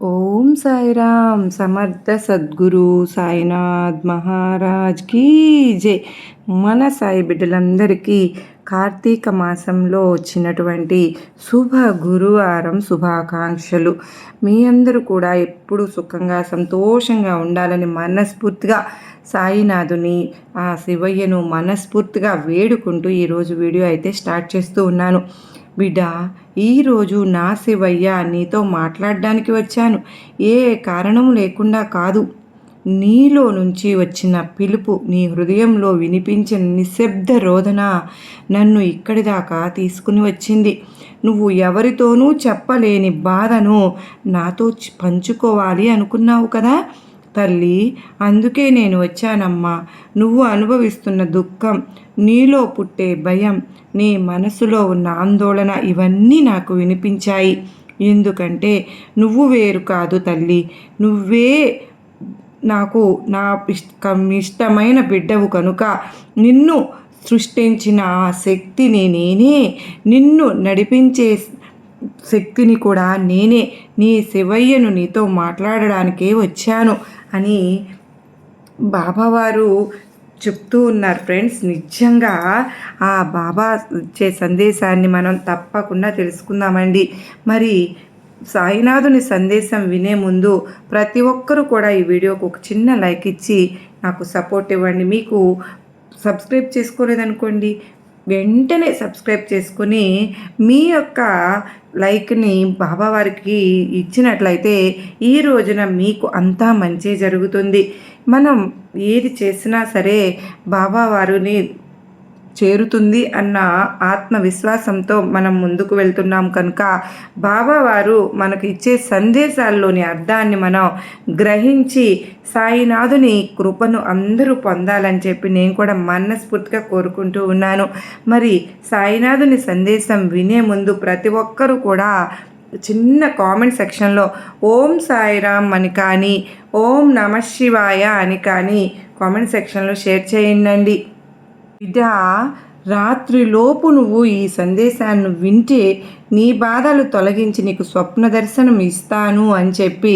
ఓం సాయిరామ్ సమర్థ సద్గురు సాయినాథ్ మహారాజ్ కీ జై. మన సాయి బిడ్డలందరికీ కార్తీక మాసంలో వచ్చినటువంటి శుభ గురువారం శుభాకాంక్షలు. మీ అందరూ కూడా ఎప్పుడు సుఖంగా సంతోషంగా ఉండాలని మనస్ఫూర్తిగా సాయినాథుని ఆ శివయ్యను మనస్ఫూర్తిగా వేడుకుంటూ ఈరోజు వీడియో అయితే స్టార్ట్ చేస్తూ ఉన్నాను. బిడ్డ ఈరోజు నా శివయ్య నీతో మాట్లాడడానికి వచ్చాను. ఏ కారణం లేకుండా కాదు. నీలో నుంచి వచ్చిన పిలుపు నీ హృదయంలో వినిపించిన నిశ్శబ్ద రోదన నన్ను ఇక్కడి దాకా తీసుకుని వచ్చింది. నువ్వు ఎవరితోనూ చెప్పలేని బాధను నాతో పంచుకోవాలి అనుకున్నావు కదా? తల్లి అందుకే నేను వచ్చానమ్మా. నువ్వు అనుభవిస్తున్న దుఃఖం నీలో పుట్టే భయం నీ మనసులో ఉన్న ఆందోళన ఇవన్నీ నాకు వినిపించాయి. ఎందుకంటే నువ్వు వేరు కాదు తల్లి. నువ్వే నాకు నా ఇష్టమైన బిడ్డవు కనుక నిన్ను సృష్టించిన ఆ శక్తిని నేనే నిన్ను నడిపించే శక్తిని కూడా నేనే నీ శివయ్యను నీతో మాట్లాడడానికే వచ్చాను. అని బాబావారు చెప్తూ ఉన్నారు ఫ్రెండ్స్. నిజంగా ఆ బాబా ఇచ్చే సందేశాన్ని మనం తప్పకుండా తెలుసుకుందామండి. మరి సాయినాథుని సందేశం వినే ముందు ప్రతి ఒక్కరూ కూడా ఈ వీడియోకు ఒక చిన్న లైక్ ఇచ్చి నాకు సపోర్ట్ ఇవ్వండి. మీకు సబ్స్క్రైబ్ చేసుకోలేదనుకోండి వెంటనే సబ్స్క్రైబ్ చేసుకుని మీ యొక్క లైక్ని బాబావారికి ఇచ్చినట్లయితే ఈ రోజున మీకు అంతా మంచి జరుగుతుంది. మనం ఏది చేసినా సరే బాబావారిని చేరుతుంది అన్న ఆత్మవిశ్వాసంతో మనం ముందుకు వెళ్తున్నాం కనుక బాబావారు మనకు ఇచ్చే సందేశాల్లోని అర్థాన్ని మనం గ్రహించి సాయినాథుని కృపను అందరూ పొందాలని చెప్పి నేను కూడా మనస్ఫూర్తిగా కోరుకుంటూ ఉన్నాను. మరి సాయినాథుని సందేశం వినే ముందు ప్రతి ఒక్కరూ కూడా చిన్న కామెంట్ సెక్షన్లో ఓం సాయిరామ్ అని కానీ ఓం నమ శివాయ అని కానీ కామెంట్ సెక్షన్లో షేర్ చేయండి. బిడ్డ రాత్రిలోపు నువ్వు ఈ సందేశాన్ని వింటే నీ బాధలు తొలగించి నీకు స్వప్న దర్శనం ఇస్తాను అని చెప్పి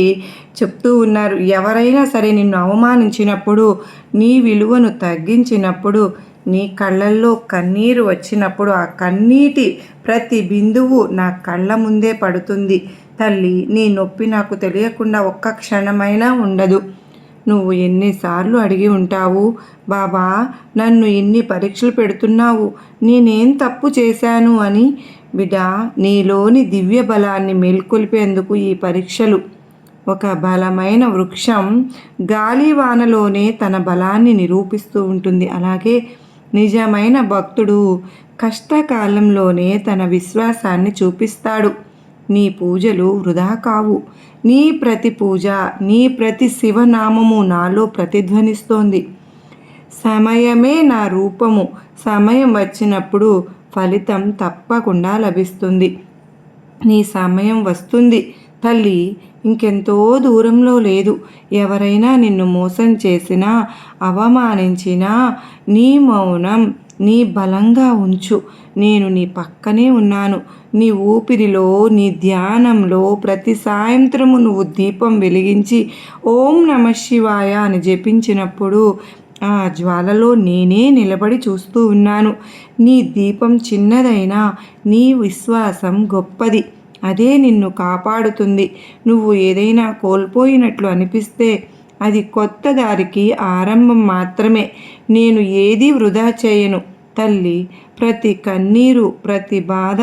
చెప్తూ ఉన్నారు. ఎవరైనా సరే నిన్ను అవమానించినప్పుడు నీ విలువను తగ్గించినప్పుడు నీ కళ్ళల్లో కన్నీరు వచ్చినప్పుడు ఆ కన్నీటి ప్రతి బిందువు నా కళ్ళ ముందే పడుతుంది. తల్లి నీ నొప్పి నాకు తెలియకుండా ఒక్క క్షణమైనా ఉండదు. నువ్వు ఎన్నిసార్లు అడిగి ఉంటావు? బాబా నన్ను ఎన్ని పరీక్షలు పెడుతున్నావు. నేనేం తప్పు చేశాను అని? బిడ్డ నీలోని దివ్య బలాన్ని మేల్కొల్పేందుకు ఈ పరీక్షలు. ఒక బలమైన వృక్షం గాలివానలోనే తన బలాన్ని నిరూపిస్తూ ఉంటుంది. అలాగే నిజమైన భక్తుడు కష్టకాలంలోనే తన విశ్వాసాన్ని చూపిస్తాడు. నీ పూజలు వృధా కావు. నీ ప్రతి పూజ నీ ప్రతి శివనామము నాలో ప్రతిధ్వనిస్తోంది. సమయమే నా రూపము. సమయం వచ్చినప్పుడు ఫలితం తప్పకుండా లభిస్తుంది. నీ సమయం వస్తుంది. తల్లి ఇంకెంతో దూరంలో లేదు. ఎవరైనా నిన్ను మోసం చేసినా అవమానించినా నీ మౌనం నీ బలంగా ఉంచు. నేను నీ పక్కనే ఉన్నాను. నీ ఊపిరిలో నీ ధ్యానంలో ప్రతి సాయంత్రము నువ్వు దీపం వెలిగించి ఓం నమ శివాయ అని జపించినప్పుడు ఆ జ్వాలలో నేనే నిలబడి చూస్తూ ఉన్నాను. నీ దీపం చిన్నదైనా నీ విశ్వాసం గొప్పది. అదే నిన్ను కాపాడుతుంది. నువ్వు ఏదైనా కోల్పోయినట్లు అనిపిస్తే అది కొత్త దారికి ఆరంభం మాత్రమే. నేను ఏదీ వృధా చేయను. తల్లి ప్రతి కన్నీరు ప్రతి బాధ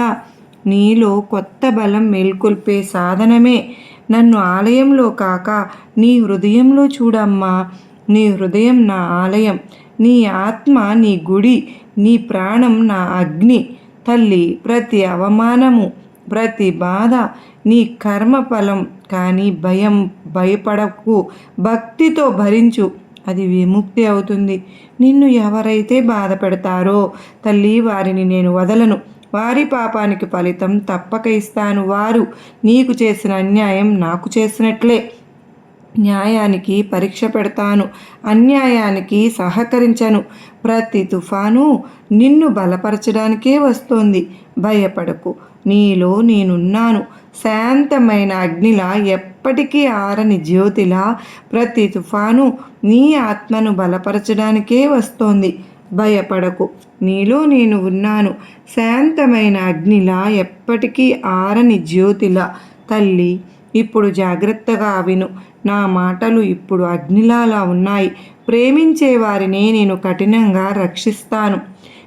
నీలో కొత్త బలం మేల్కొల్పే సాధనమే. నన్ను ఆలయంలో కాక నీ హృదయంలో చూడమ్మా. నీ హృదయం నా ఆలయం. నీ ఆత్మ నీ గుడి. నీ ప్రాణం నా అగ్ని. తల్లి ప్రతి అవమానము ప్రతి బాధ నీ కర్మఫలం కానీ భయం భయపడకు. భక్తితో భరించు. అది విముక్తి అవుతుంది. నిన్ను ఎవరైతే బాధ పెడతారో తల్లి వారిని నేను వదలను. వారి పాపానికి ఫలితం తప్పక ఇస్తాను. వారు నీకు చేసిన అన్యాయం నాకు చేసినట్లే. న్యాయానికి పరీక్ష పెడతాను. అన్యాయానికి సహకరించను. ప్రతి తుఫాను నిన్ను బలపరచడానికే వస్తోంది. భయపడకు. నీలో నేనున్నాను. శాంతమైన అగ్నిలా ఎప్పటికీ ఆరని జ్యోతిలా ప్రతి తుఫాను నీ ఆత్మను బలపరచడానికే వస్తోంది. భయపడకు. నీలో నేను ఉన్నాను. శాంతమైన అగ్నిలా ఎప్పటికీ ఆరని జ్యోతిలా. తల్లి ఇప్పుడు జాగ్రత్తగా విను. నా మాటలు ఇప్పుడు అగ్నిలాలా ఉన్నాయి. ప్రేమించే వారిని నేను కఠినంగా రక్షిస్తాను.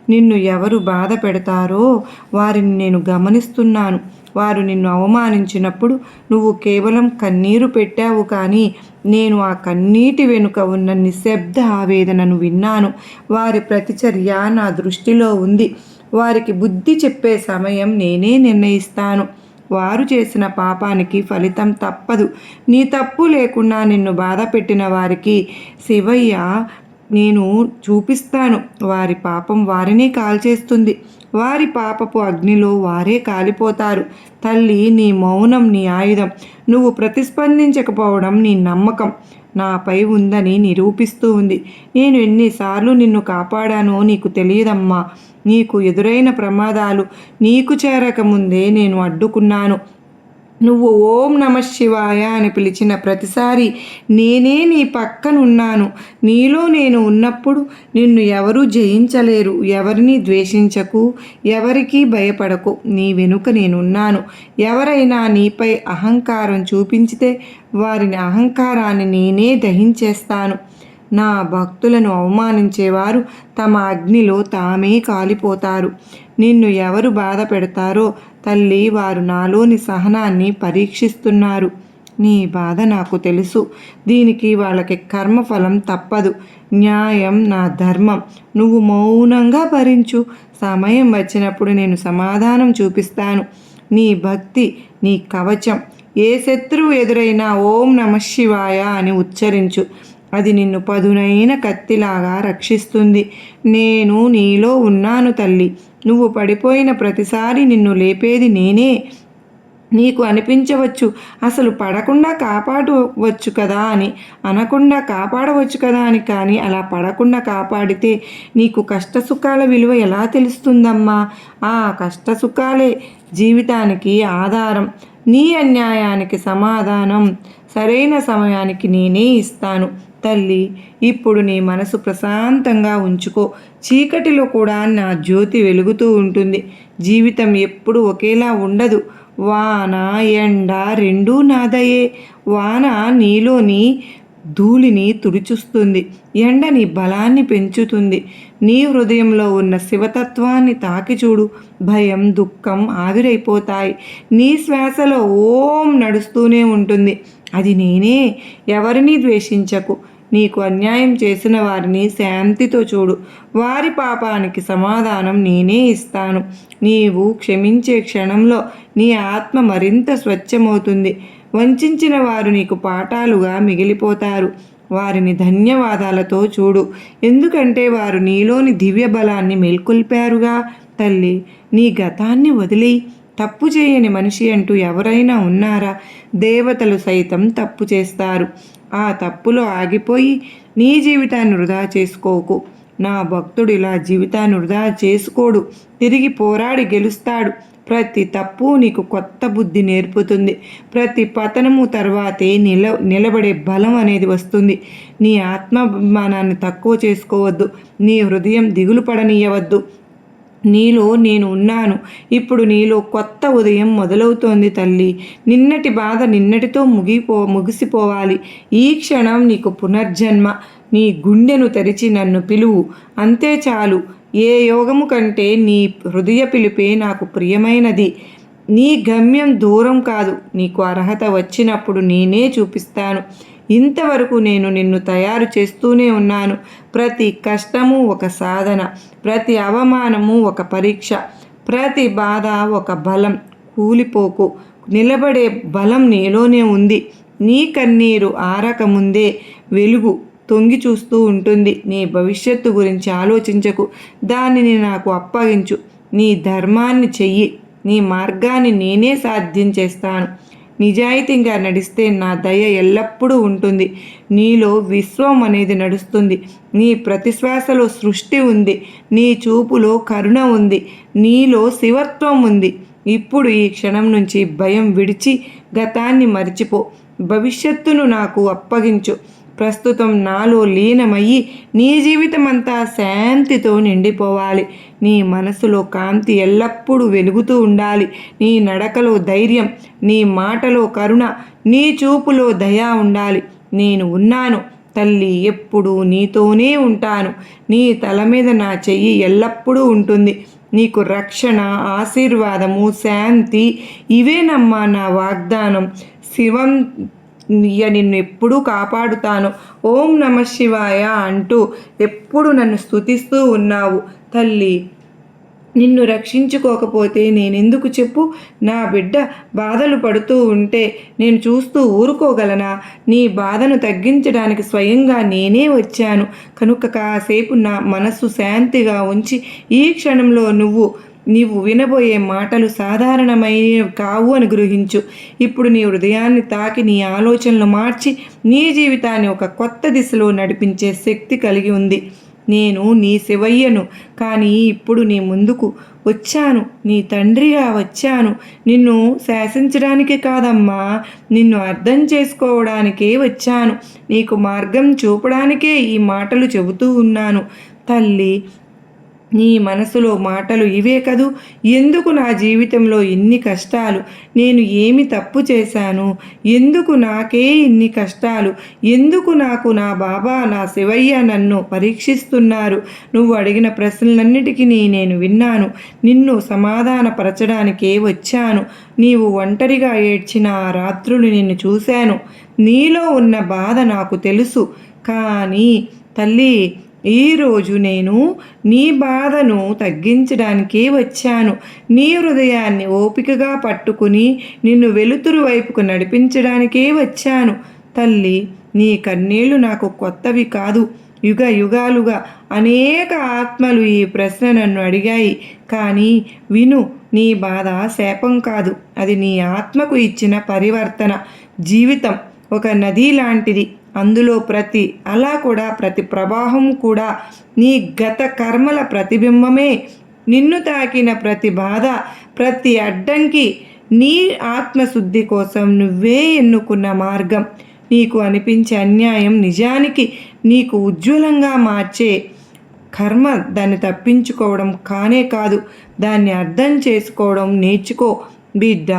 నిన్ను ఎవరు బాధ పెడతారో వారిని నేను గమనిస్తున్నాను. వారు నిన్ను అవమానించినప్పుడు నువ్వు కేవలం కన్నీరు పెట్టావు కానీ నేను ఆ కన్నీటి వెనుక ఉన్న నిశ్శబ్ద ఆవేదనను విన్నాను. వారి ప్రతిచర్య నా దృష్టిలో ఉంది. వారికి బుద్ధి చెప్పే సమయం నేనే నిర్ణయిస్తాను. వారు చేసిన పాపానికి ఫలితం తప్పదు. నీ తప్పు లేకుండా నిన్ను బాధ పెట్టిన వారికి శివయ్య నేను చూపిస్తాను. వారి పాపం వారిని కాల్చేస్తుంది. వారి పాపపు అగ్నిలో వారే కాలిపోతారు. తల్లి నీ మౌనం నీ ఆయుధం. నువ్వు ప్రతిస్పందించకపోవడం నీ నమ్మకం. నాపై ఉందని నిరూపిస్తూ ఉంది. నేను ఎన్నిసార్లు నిన్ను కాపాడానో నీకు తెలియదమ్మా. నీకు ఎదురైన ప్రమాదాలు నీకు చేరకముందే నేను అడ్డుకున్నాను. నువ్వు ఓం నమ శివాయ అని పిలిచిన ప్రతిసారి నేనే నీ పక్కనున్నాను. నీలో నేను ఉన్నప్పుడు నిన్ను ఎవరూ జయించలేరు. ఎవరిని ద్వేషించకు ఎవరికీ భయపడకు. నీ వెనుక నేనున్నాను. ఎవరైనా నీపై అహంకారం చూపించితే వారిని అహంకారాన్ని నేనే దహించేస్తాను. నా భక్తులను అవమానించేవారు తమ అగ్నిలో తామే కాలిపోతారు. నిన్ను ఎవరు బాధ పెడతారో తల్లి వారు నాలోని సహనాన్ని పరీక్షిస్తున్నారు. నీ బాధ నాకు తెలుసు. దీనికి వాళ్ళకి కర్మఫలం తప్పదు. న్యాయం నా ధర్మం. నువ్వు మౌనంగా భరించు. సమయం వచ్చినప్పుడు నేను సమాధానం చూపిస్తాను. నీ భక్తి నీ కవచం. ఏ శత్రువు ఎదురైనా ఓం నమ శివాయ అని ఉచ్చరించు. అది నిన్ను పదునైన కత్తిలాగా రక్షిస్తుంది. నేను నీలో ఉన్నాను తల్లి. నువ్వు పడిపోయిన ప్రతిసారి నిన్ను లేపేది నేనే. నీకు అనిపించవచ్చు అసలు పడకుండా కాపాడవచ్చు కదా అని అనకుండా కాపాడవచ్చు కదా అని కానీ అలా పడకుండా కాపాడితే నీకు కష్టసుఖాల విలువ ఎలా తెలుస్తుందమ్మా? ఆ కష్టసుఖాలే జీవితానికి ఆధారం. నీ అన్యాయానికి సమాధానం. సరైన సమయానికి నేనే ఇస్తాను. తల్లి ఇప్పుడు నీ మనసు ప్రశాంతంగా ఉంచుకో. చీకటిలో కూడా నా జ్యోతి వెలుగుతూ ఉంటుంది. జీవితం ఎప్పుడు ఒకేలా ఉండదు. వాన ఎండ రెండూ నాదయే. వాన నీలోని ధూళిని తుడిచుస్తుంది. ఎండ నీ బలాన్ని పెంచుతుంది. నీ హృదయంలో ఉన్న శివతత్వాన్ని తాకి చూడు. భయం దుఃఖం ఆవిరైపోతాయి. నీ శ్వాసలో ఓం నడుస్తూనే ఉంటుంది. అది నేనే. ఎవరిని ద్వేషించకు. నీకు అన్యాయం చేసిన వారిని శాంతితో చూడు. వారి పాపానికి సమాధానం నేనే ఇస్తాను. నీవు క్షమించే క్షణంలో నీ ఆత్మ మరింత స్వచ్ఛమవుతుంది. వంచిన వారు నీకు పాఠాలుగా మిగిలిపోతారు. వారిని ధన్యవాదాలతో చూడు. ఎందుకంటే వారు నీలోని దివ్య బలాన్ని మేల్కొల్పారుగా. తల్లి నీ గతాన్ని వదిలి తప్పు చేయని మనిషి అంటూ ఎవరైనా ఉన్నారా? దేవతలు సైతం తప్పు చేస్తారు. ఆ తప్పులో ఆగిపోయి నీ జీవితాన్ని వృధా చేసుకోకు. నా భక్తుడు ఇలా జీవితాన్ని వృధా చేసుకోడు. తిరిగి పోరాడి గెలుస్తాడు. ప్రతి తప్పు నీకు కొత్త బుద్ధి నేర్పుతుంది. ప్రతి పతనము తర్వాతే నిల నిలబడే బలం అనేది వస్తుంది. నీ ఆత్మాభిమానాన్ని తక్కువ చేసుకోవద్దు. నీ హృదయం దిగులు పడనీయవద్దు. నీలో నేను ఉన్నాను. ఇప్పుడు నీలో కొత్త ఉదయం మొదలవుతోంది తల్లి. నిన్నటి బాధ నిన్నటితో ముగిపో ముగిసిపోవాలి. ఈ క్షణం నీకు పునర్జన్మ. నీ గుండెను తెరిచి నన్ను పిలువు. అంతే చాలు. ఏ యోగము కంటే నీ హృదయ పిలిపే నాకు ప్రియమైనది. నీ గమ్యం దూరం కాదు. నీకు అర్హత వచ్చినప్పుడు నేనే చూపిస్తాను. ఇంతవరకు నేను నిన్ను తయారు చేస్తూనే ఉన్నాను. ప్రతి కష్టము ఒక సాధన ప్రతి అవమానము ఒక పరీక్ష ప్రతి బాధ ఒక బలం. కూలిపోకు నిలబడే బలం నీలోనే ఉంది. నీ కన్నీరు ఆరకముందే వెలుగు తొంగి చూస్తూ ఉంటుంది. నీ భవిష్యత్తు గురించి ఆలోచించకు. దానిని నాకు అప్పగించు. నీ ధర్మాన్ని చెయ్యి. నీ మార్గాన్ని నేనే సాధ్యం చేస్తాను. నిజాయితీగా నడిస్తే నా దయ ఎల్లప్పుడూ ఉంటుంది. నీలో విశ్వం అనేది నడుస్తుంది. నీ ప్రతిశ్వాసలో సృష్టి ఉంది. నీ చూపులో కరుణ ఉంది. నీలో శివత్వం ఉంది. ఇప్పుడు ఈ క్షణం నుంచి భయం విడిచి గతాన్ని మరిచిపో. భవిష్యత్తును నాకు అప్పగించు. ప్రస్తుతం నాలో లీనమయ్యి నీ జీవితం అంతా శాంతితో నిండిపోవాలి. నీ మనసులో కాంతి ఎల్లప్పుడూ వెలుగుతూ ఉండాలి. నీ నడకలో ధైర్యం నీ మాటలో కరుణ నీ చూపులో దయ ఉండాలి. నేను ఉన్నాను తల్లి ఎప్పుడూ నీతోనే ఉంటాను. నీ తల మీద నా చెయ్యి ఎల్లప్పుడూ ఉంటుంది. నీకు రక్షణ ఆశీర్వాదము శాంతి ఇవేనమ్మా నా వాగ్దానం. శివం ఇయ నిన్ను ఎప్పుడూ కాపాడుతాను. ఓం నమ శివాయ అంటూ ఎప్పుడు నన్ను స్తుతిస్తూ ఉన్నావు తల్లి. నిన్ను రక్షించుకోకపోతే నేనెందుకు చెప్పు? నా బిడ్డ బాధలు పడుతూ ఉంటే నేను చూస్తూ ఊరుకోగలనా? నీ బాధను తగ్గించడానికి స్వయంగా నేనే వచ్చాను. కనుక కాసేపు నా మనస్సు శాంతిగా ఉంచి ఈ క్షణంలో నువ్వు నీవు వినబోయే మాటలు సాధారణమైనవి కావు అని గ్రహించు. ఇప్పుడు నీ హృదయాన్ని తాకి నీ ఆలోచనలు మార్చి నీ జీవితాన్ని ఒక కొత్త దిశలో నడిపించే శక్తి కలిగి ఉంది. నేను నీ శివయ్యను కానీ ఇప్పుడు నీ ముందుకు వచ్చాను. నీ తండ్రిగా వచ్చాను. నిన్ను శాసించడానికి కాదమ్మా. నిన్ను అర్థం చేసుకోవడానికే వచ్చాను. నీకు మార్గం చూపడానికే ఈ మాటలు చెబుతూ ఉన్నాను. తల్లి నీ మనసులో మాటలు ఇవే కదూ? ఎందుకు నా జీవితంలో ఇన్ని కష్టాలు? నేను ఏమి తప్పు చేశాను? ఎందుకు నాకే ఇన్ని కష్టాలు? ఎందుకు నాకు నా బాబా నా శివయ్య నన్ను పరీక్షిస్తున్నారు? నువ్వు అడిగిన ప్రశ్నలన్నిటికీ నేను విన్నాను. నిన్ను సమాధానపరచడానికే వచ్చాను. నీవు ఒంటరిగా ఏడ్చిన ఆ రాత్రులు నిన్ను చూశాను. నీలో ఉన్న బాధ నాకు తెలుసు. కానీ తల్లి ఈరోజు నేను నీ బాధను తగ్గించడానికే వచ్చాను. నీ హృదయాన్ని ఓపికగా పట్టుకుని నిన్ను వెలుతురు వైపుకు నడిపించడానికే వచ్చాను. తల్లి నీ కన్నీళ్ళు నాకు కొత్తవి కాదు. యుగ యుగాలుగా అనేక ఆత్మలు ఈ ప్రశ్న నన్ను అడిగాయి. కానీ విను నీ బాధ శాపం కాదు. అది నీ ఆత్మకు ఇచ్చిన పరివర్తన. జీవితం ఒక నది లాంటిది. అందులో ప్రతి అలా కూడా ప్రతి ప్రవాహం కూడా నీ గత కర్మల ప్రతిబింబమే. నిన్ను తాకిన ప్రతి బాధ ప్రతి అడ్డంకి నీ ఆత్మశుద్ధి కోసం నువ్వే ఎన్నుకున్న మార్గం. నీకు అనిపించే అన్యాయం నిజానికి నీకు ఉజ్వలంగా మార్చే కర్మ. దాన్ని తప్పించుకోవడం కానే కాదు దాన్ని అర్థం చేసుకోవడం నేర్చుకో. బిడ్డ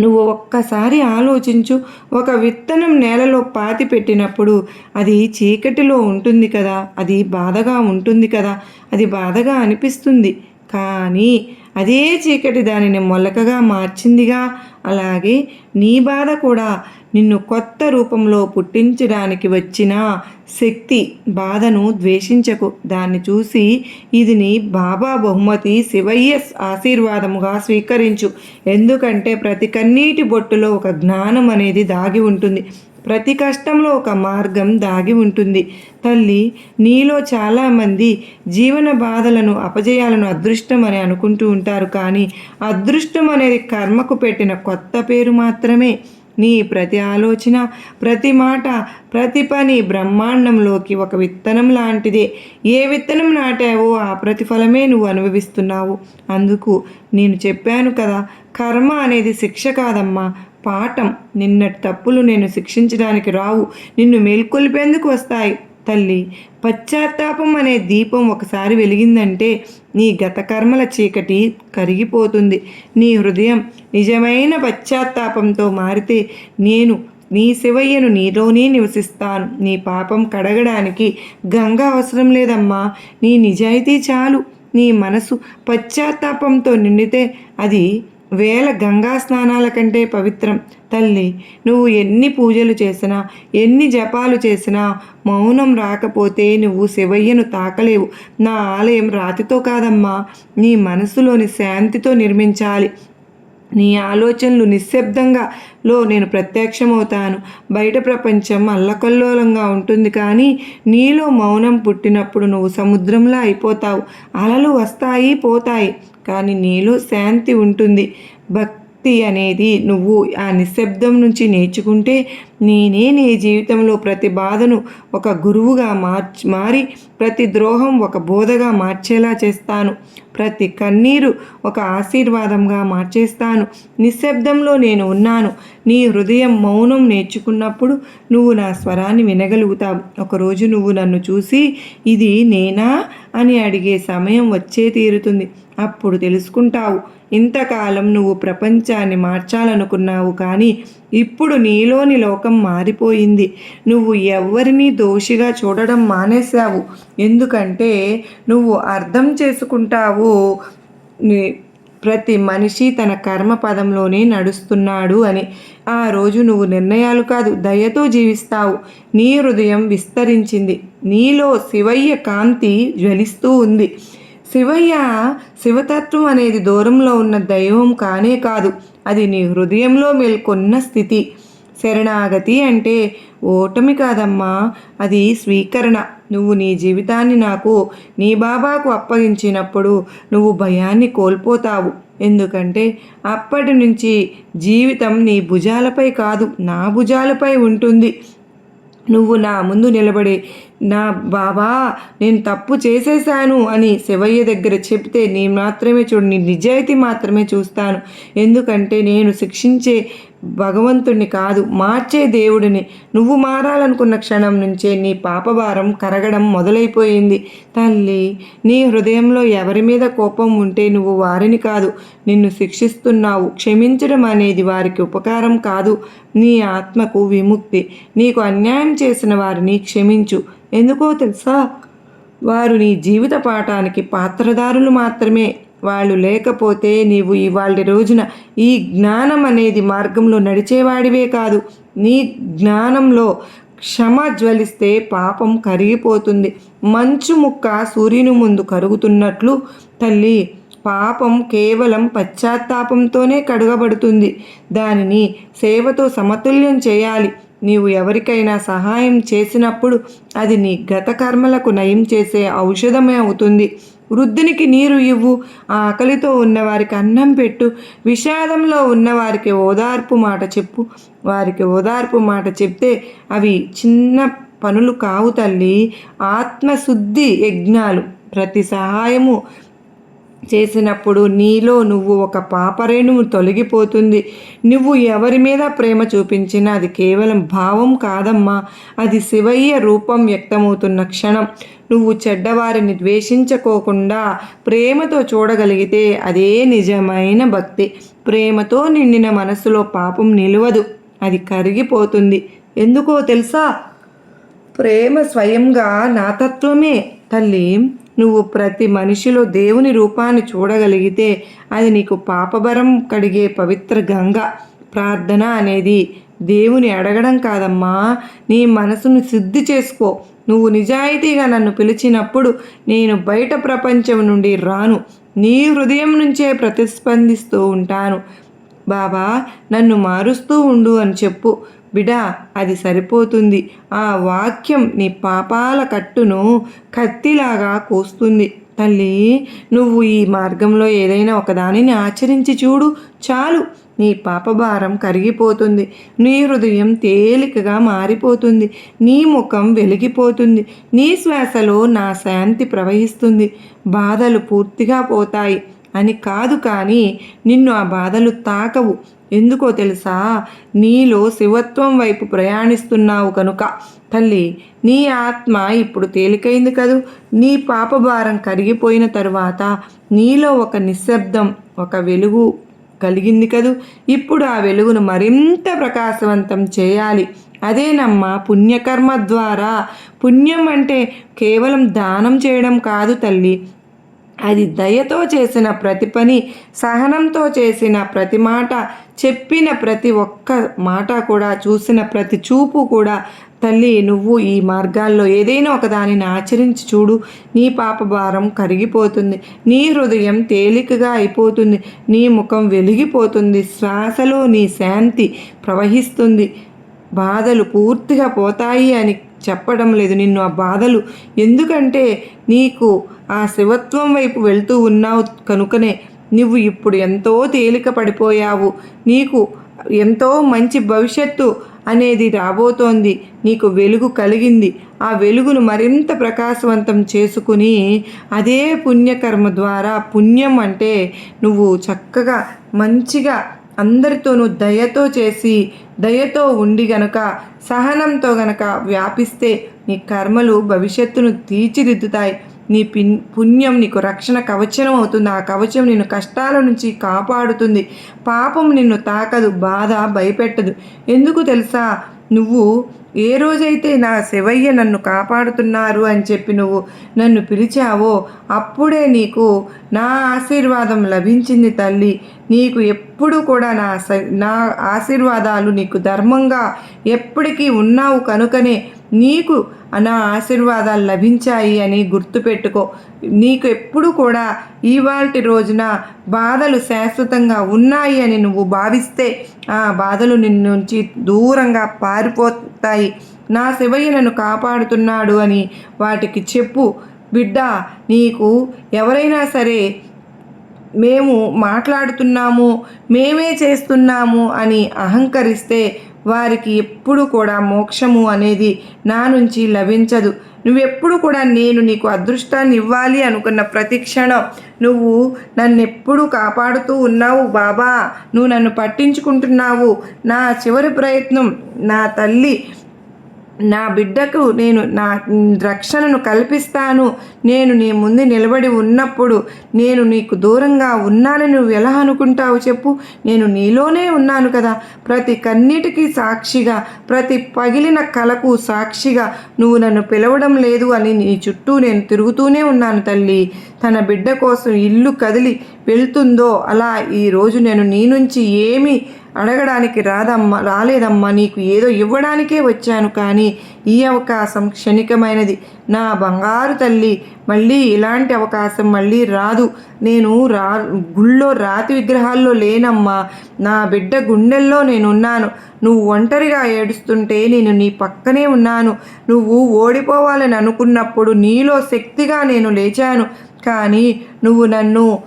నువ్వు ఒక్కసారి ఆలోచించు. ఒక విత్తనం నేలలో పాతి పెట్టినప్పుడు అది చీకటిలో ఉంటుంది కదా. అది బాధగా ఉంటుంది కదా. అది బాధగా అనిపిస్తుంది. కానీ అదే చీకటి దానిని మొలకగా మార్చిందిగా. అలాగే నీ బాధ కూడా నిన్ను కొత్త రూపంలో పుట్టించడానికి వచ్చిన శక్తి బాధను ద్వేషించకు. దాన్ని చూసి ఇది నీ బాబా బహుమతి శివయ్య ఆశీర్వాదముగా స్వీకరించు. ఎందుకంటే ప్రతి కన్నీటి బొట్టులో ఒక జ్ఞానం అనేది దాగి ఉంటుంది. ప్రతి కష్టంలో ఒక మార్గం దాగి ఉంటుంది. తల్లి నీలో చాలామంది జీవన బాధలను అపజయాలను అదృష్టం అని అనుకుంటూ ఉంటారు. కానీ అదృష్టం అనేది కర్మకు పెట్టిన కొత్త పేరు మాత్రమే. నీ ప్రతి ఆలోచన ప్రతి మాట ప్రతి పని బ్రహ్మాండంలోకి ఒక విత్తనం లాంటిదే. ఏ విత్తనం నాటావో ఆ ప్రతిఫలమే నువ్వు అనుభవిస్తున్నావు. అందుకు నేను చెప్పాను కదా కర్మ అనేది శిక్ష కాదమ్మా. పాఠం నిన్నటి తప్పులు నేను శిక్షించడానికి రావు. నిన్ను మేల్కొల్పేందుకు వస్తాయి. తల్లి పశ్చాత్తాపం అనే దీపం ఒకసారి వెలిగిందంటే నీ గత కర్మల చీకటి కరిగిపోతుంది. నీ హృదయం నిజమైన పశ్చాత్తాపంతో మారితే నేను నీ శివయ్యను నీలోనే నివసిస్తాను. నీ పాపం కడగడానికి గంగ అవసరం లేదమ్మా. నీ నిజాయితీ చాలు. నీ మనసు పశ్చాత్తాపంతో నిండితే అది వేల గంగా స్నానాల కంటే పవిత్రం. తల్లి నువ్వు ఎన్ని పూజలు చేసినా ఎన్ని జపాలు చేసినా మౌనం రాకపోతే నువ్వు శివయ్యను తాకలేవు. నా ఆలయం రాతితో కాదమ్మా నీ మనసులోని శాంతితో నిర్మించాలి. నీ ఆలోచనలు నిశ్శబ్దంగా లో నేను ప్రత్యక్షమవుతాను. బయట ప్రపంచం అల్లకల్లోలంగా ఉంటుంది కానీ నీలో మౌనం పుట్టినప్పుడు నువ్వు సముద్రంలా అయిపోతావు. అలలు వస్తాయి పోతాయి. కానీ నీలో శాంతి ఉంటుంది. భక్తి అనేది నువ్వు ఆ నిశ్శబ్దం నుంచి నేర్చుకుంటే నేనే నీ జీవితంలో ప్రతి బాధను ఒక గురువుగా మార్చి మారి ప్రతి ద్రోహం ఒక బోధగా మార్చేలా చేస్తాను. ప్రతి కన్నీరు ఒక ఆశీర్వాదంగా మార్చేస్తాను. నిశ్శబ్దంలో నేను ఉన్నాను. నీ హృదయం మౌనం నేర్చుకున్నప్పుడు నువ్వు నా స్వరాన్ని వినగలుగుతావు. ఒకరోజు నువ్వు నన్ను చూసి ఇది నేనా? అని అడిగే సమయం వచ్చే తీరుతుంది. అప్పుడు తెలుసుకుంటావు. ఇంతకాలం నువ్వు ప్రపంచాన్ని మార్చాలనుకున్నావు కానీ ఇప్పుడు నీలోని లోకం మారిపోయింది. నువ్వు ఎవరిని దోషిగా చూడడం మానేశావు. ఎందుకంటే నువ్వు అర్థం చేసుకుంటావు. ప్రతి మనిషి తన కర్మ పదంలోనే నడుస్తున్నాడు అని. ఆ రోజు నువ్వు నిర్ణయాలు కాదు దయతో జీవిస్తావు. నీ హృదయం విస్తరించింది. నీలో శివయ్య కాంతి జ్వలిస్తూ ఉంది. శివయ్య శివతత్వం అనేది దూరంలో ఉన్న దైవం కానే కాదు. అది నీ హృదయంలో మేల్కొన్న స్థితి. శరణాగతి అంటే ఓటమి కాదమ్మా అది స్వీకరణ. నువ్వు నీ జీవితాన్ని నాకు నీ బాబాకు అప్పగించినప్పుడు నువ్వు భయాన్ని కోల్పోతావు. ఎందుకంటే అప్పటి నుంచి జీవితం నీ భుజాలపై కాదు నా భుజాలపై ఉంటుంది. నువ్వు నా ముందు నిలబడి నా బాబా నేను తప్పు చేసేసాను అని శివయ్య దగ్గర చెప్తే నేను మాత్రమే చూడు నీ నిజాయితీ మాత్రమే చూస్తాను. ఎందుకంటే నేను శిక్షించే భగవంతుణ్ణి కాదు మార్చే దేవుడిని. నువ్వు మారాలనుకున్న క్షణం నుంచే నీ పాపభారం కరగడం మొదలైపోయింది. తల్లి నీ హృదయంలో ఎవరి మీద కోపం ఉంటే నువ్వు వారిని కాదు నిన్ను శిక్షిస్తున్నావు. క్షమించడం అనేది వారికి ఉపకారం కాదు. నీ ఆత్మకు విముక్తి. నీకు అన్యాయం చేసిన వారిని క్షమించు. ఎందుకో తెలుసా? వారు నీ జీవిత పాఠానికి పాత్రదారులు మాత్రమే. వాళ్ళు లేకపోతే నీవు ఇవాళ రోజున ఈ జ్ఞానం అనేది మార్గంలో నడిచేవాడివే కాదు. నీ జ్ఞానంలో క్షమ జ్వలిస్తే పాపం కరిగిపోతుంది. మంచు ముక్క సూర్యుని ముందు కరుగుతున్నట్లు తల్లి పాపం కేవలం పశ్చాత్తాపంతోనే కడగబడుతుంది. దానిని సేవతో సమతుల్యం చేయాలి. నీవు ఎవరికైనా సహాయం చేసినప్పుడు అది నీ గత కర్మలకు నయం చేసే ఔషధమే అవుతుంది. వృద్ధునికి నీరు ఇవ్వు. ఆకలితో ఉన్నవారికి అన్నం పెట్టు. విషాదంలో ఉన్నవారికి ఓదార్పు మాట చెప్పు. వారికి ఓదార్పు మాట చెప్తే అవి చిన్న పనులు కావు తల్లి. ఆత్మశుద్ధి యజ్ఞాలు. ప్రతి సహాయము చేసినప్పుడు నీలో నువ్వు ఒక పాపరేణువు తొలగిపోతుంది. నువ్వు ఎవరి మీద ప్రేమ చూపించినా అది కేవలం భావం కాదమ్మా. అది శివయ్య రూపం వ్యక్తమవుతున్న క్షణం. నువ్వు చెడ్డవారిని ద్వేషించకోకుండా ప్రేమతో చూడగలిగితే అదే నిజమైన భక్తి. ప్రేమతో నిండిన మనసులో పాపం నిలవదు. అది కరిగిపోతుంది. ఎందుకో తెలుసా? ప్రేమ స్వయంగా నా తత్వమే. తల్లి నువ్వు ప్రతి మనిషిలో దేవుని రూపాన్ని చూడగలిగితే అది నీకు పాపభరం కడిగే పవిత్ర గంగ. ప్రార్థన అనేది దేవుని అడగడం కాదమ్మా. నీ మనసును శుద్ధి చేసుకో. నువ్వు నిజాయితీగా నన్ను పిలిచినప్పుడు నేను బయట ప్రపంచం నుండి రాను. నీ హృదయం నుంచే ప్రతిస్పందిస్తూ ఉంటాను. బాబా నన్ను మారుస్తూ ఉండు అని చెప్పు. బిడా అది సరిపోతుంది. ఆ వాక్యం నీ పాపాల కట్టును కత్తిలాగా కోస్తుంది. తల్లి నువ్వు ఈ మార్గంలో ఏదైనా ఒకదానిని ఆచరించి చూడు. చాలు. నీ పాపభారం కరిగిపోతుంది. నీ హృదయం తేలికగా మారిపోతుంది. నీ ముఖం వెలిగిపోతుంది. నీ శ్వాసలో నా శాంతి ప్రవహిస్తుంది. బాధలు పూర్తిగా పోతాయి. అని కాదు కానీ నిన్ను ఆ బాధలు తాకవు. ఎందుకో తెలుసా? నీలో శివత్వం వైపు ప్రయాణిస్తున్నావు కనుక. తల్లి నీ ఆత్మ ఇప్పుడు తేలికైంది కదూ? నీ పాపభారం కరిగిపోయిన తరువాత నీలో ఒక నిశ్శబ్దం ఒక వెలుగు కలిగింది కదూ. ఇప్పుడు ఆ వెలుగును మరింత ప్రకాశవంతం చేయాలి. అదేనమ్మా పుణ్యకర్మ ద్వారా. పుణ్యం అంటే కేవలం దానం చేయడం కాదు తల్లి. అది దయతో చేసిన ప్రతి పని సహనంతో చేసిన ప్రతి మాట చెప్పిన ప్రతి ఒక్క మాట కూడా చూసిన ప్రతి చూపు కూడా తల్లి నువ్వు ఈ మార్గాల్లో ఏదైనా ఒక దానిని ఆచరించి చూడు. నీ పాప భారం కరిగిపోతుంది. నీ హృదయం తేలికగా అయిపోతుంది. నీ ముఖం వెలిగిపోతుంది. శ్వాసలో నీ శాంతి ప్రవహిస్తుంది. బాధలు పూర్తిగా పోతాయి అని చెప్పడం లేదు నిన్ను ఆ బాధలు. ఎందుకంటే నీకు ఆ శివత్వం వైపు వెళ్తూ ఉన్నావు కనుకనే నువ్వు ఇప్పుడు ఎంతో తేలిక పడిపోయావు. నీకు ఎంతో మంచి భవిష్యత్తు అనేది రాబోతోంది. నీకు వెలుగు కలిగింది. ఆ వెలుగును మరింత ప్రకాశవంతం చేసుకుని అదే పుణ్యకర్మ ద్వారా పుణ్యం అంటే నువ్వు చక్కగా మంచిగా అందరితోనూ దయతో చేసి దయతో ఉండి గనక సహనంతో గనక వ్యాపిస్తే నీ కర్మలు భవిష్యత్తును తీర్చిదిద్దుతాయి. నీ పిన్ పుణ్యం నీకు రక్షణ కవచం అవుతుంది. ఆ కవచం నిన్ను కష్టాల నుంచి కాపాడుతుంది. పాపం నిన్ను తాకదు బాధ భయపెట్టదు. ఎందుకు తెలుసా? నువ్వు ఏ రోజైతే నా శివయ్య నన్ను కాపాడుతున్నారు అని చెప్పి నువ్వు నన్ను పిలిచావో అప్పుడే నీకు నా ఆశీర్వాదం లభించింది తల్లి. నీకు ఎప్పుడు కూడా నా స నా ఆశీర్వాదాలు నీకు ధర్మంగా ఎప్పటికీ ఉన్నావు కనుకనే నీకు నా ఆశీర్వాదాలు లభించాయి అని గుర్తుపెట్టుకో. నీకు ఎప్పుడు కూడా ఇవాటి రోజున బాధలు శాశ్వతంగా ఉన్నాయి అని నువ్వు భావిస్తే ఆ బాధలు నిన్ను నుంచి దూరంగా పారిపోతాయి. నా శివయ్య నన్ను కాపాడుతున్నాడు అని వాటికి చెప్పు. బిడ్డ నీకు ఎవరైనా సరే మేము మాట్లాడుతున్నాము మేమే చేస్తున్నాము అని అహంకరిస్తే వారికి ఎప్పుడు కూడా మోక్షము అనేది నా నుంచి లభించదు. నువ్వెప్పుడు కూడా నేను నీకు అదృష్టాన్ని ఇవ్వాలి అనుకున్న ప్రతి క్షణం నువ్వు నన్నెప్పుడు కాపాడుతూ ఉన్నావు బాబా. నువ్వు నన్ను పట్టించుకుంటున్నావు. నా చివరి ప్రయత్నం నా తల్లి నా బిడ్డకు నేను నా రక్షణను కల్పిస్తాను. నేను నీ ముందు నిలబడి ఉన్నప్పుడు నేను నీకు దూరంగా ఉన్నానని నువ్వు ఎలా అనుకుంటావు చెప్పు. నేను నీలోనే ఉన్నాను కదా. ప్రతి కన్నిటికీ సాక్షిగా ప్రతి పగిలిన కలకు సాక్షిగా నువ్వు నన్ను పిలవడం లేదు అని నీ చుట్టూ నేను తిరుగుతూనే ఉన్నాను తల్లి. తన బిడ్డ కోసం ఇల్లు కదిలి వెళ్తుందో అలా ఈరోజు నేను నీ నుంచి ఏమి అడగడానికి రాదమ్మా రాలేదమ్మా. నీకు ఏదో ఇవ్వడానికే వచ్చాను కానీ ఈ అవకాశం క్షణికమైనది. నా బంగారు తల్లి మళ్ళీ ఇలాంటి అవకాశం మళ్ళీ రాదు. నేను రా గుళ్ళో రాతి విగ్రహాల్లో లేనమ్మా. నా బిడ్డ గుండెల్లో నేనున్నాను. నువ్వు ఒంటరిగా ఏడుస్తుంటే నేను నీ పక్కనే ఉన్నాను. నువ్వు ఓడిపోవాలని అనుకున్నప్పుడు నీలో శక్తిగా నేను లేచాను. కానీ నువ్వు నన్ను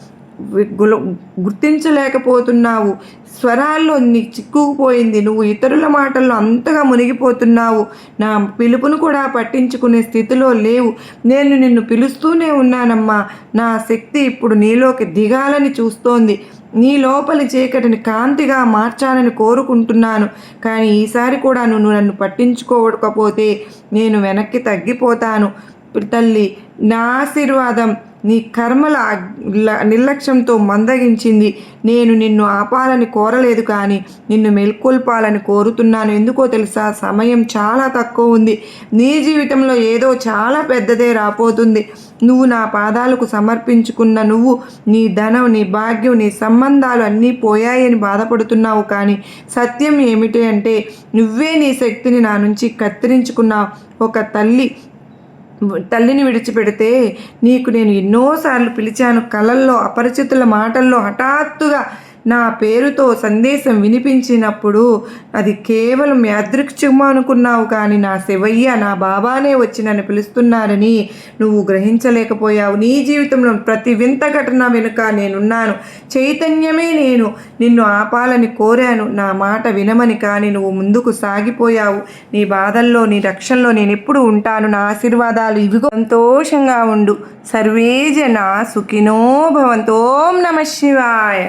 గుర్తించలేకపోతున్నావు. స్వరాల్లో నీ చిక్కుకుపోయింది. నువ్వు ఇతరుల మాటల్లో అంతగా మునిగిపోతున్నావు. నా పిలుపును కూడా పట్టించుకునే స్థితిలో లేవు. నేను నిన్ను పిలుస్తూనే ఉన్నానమ్మా. నా శక్తి ఇప్పుడు నీలోకి దిగాలని చూస్తోంది. నీ లోపలి చీకటిని కాంతిగా మార్చాలని కోరుకుంటున్నాను. కానీ ఈసారి కూడా నువ్వు నన్ను పట్టించుకోకపోతే నేను వెనక్కి తగ్గిపోతాను. తల్లి నా ఆశీర్వాదం నీ కర్మల నిర్లక్ష్యంతో మందగించింది. నేను నిన్ను ఆపాలని కోరలేదు కానీ నిన్ను మెల్కొల్పాలని కోరుతున్నాను. ఎందుకో తెలుసా? సమయం చాలా తక్కువ ఉంది. నీ జీవితంలో ఏదో చాలా పెద్దదే రాపోతుంది నువ్వు నా పాదాలకు సమర్పించుకున్న నువ్వు నీ ధనం నీ భాగ్యం నీ సంబంధాలు అన్నీ పోయాయని బాధపడుతున్నావు కానీ సత్యం ఏమిటి అంటే నువ్వే నీ శక్తిని నా నుంచి కత్తిరించుకున్న ఒక తల్లి తల్లిని విడిచిపెడితే నీకు నేను ఎన్నోసార్లు పిలిచాను కలల్లో అపరిచితుల మాటల్లో హఠాత్తుగా నా పేరుతో సందేశం వినిపించినప్పుడు అది కేవలం యాదృక్షము అనుకున్నావు కానీ నా శివయ్య నా బాబానే వచ్చి నన్ను పిలుస్తున్నారని నువ్వు గ్రహించలేకపోయావు. నీ జీవితంలో ప్రతి వింత ఘటన వెనుక నేనున్నాను. చైతన్యమే నేను. నిన్ను ఆపాలని కోరాను. నా మాట వినమని కానీ నువ్వు ముందుకు సాగిపోయావు. నీ బాధల్లో నీ రక్షణలో నేను ఎప్పుడు ఉంటాను. నా ఆశీర్వాదాలు ఇవిగో. సంతోషంగా ఉండు. సర్వేజన సుఖినో భవంతోం. నమ శివాయ.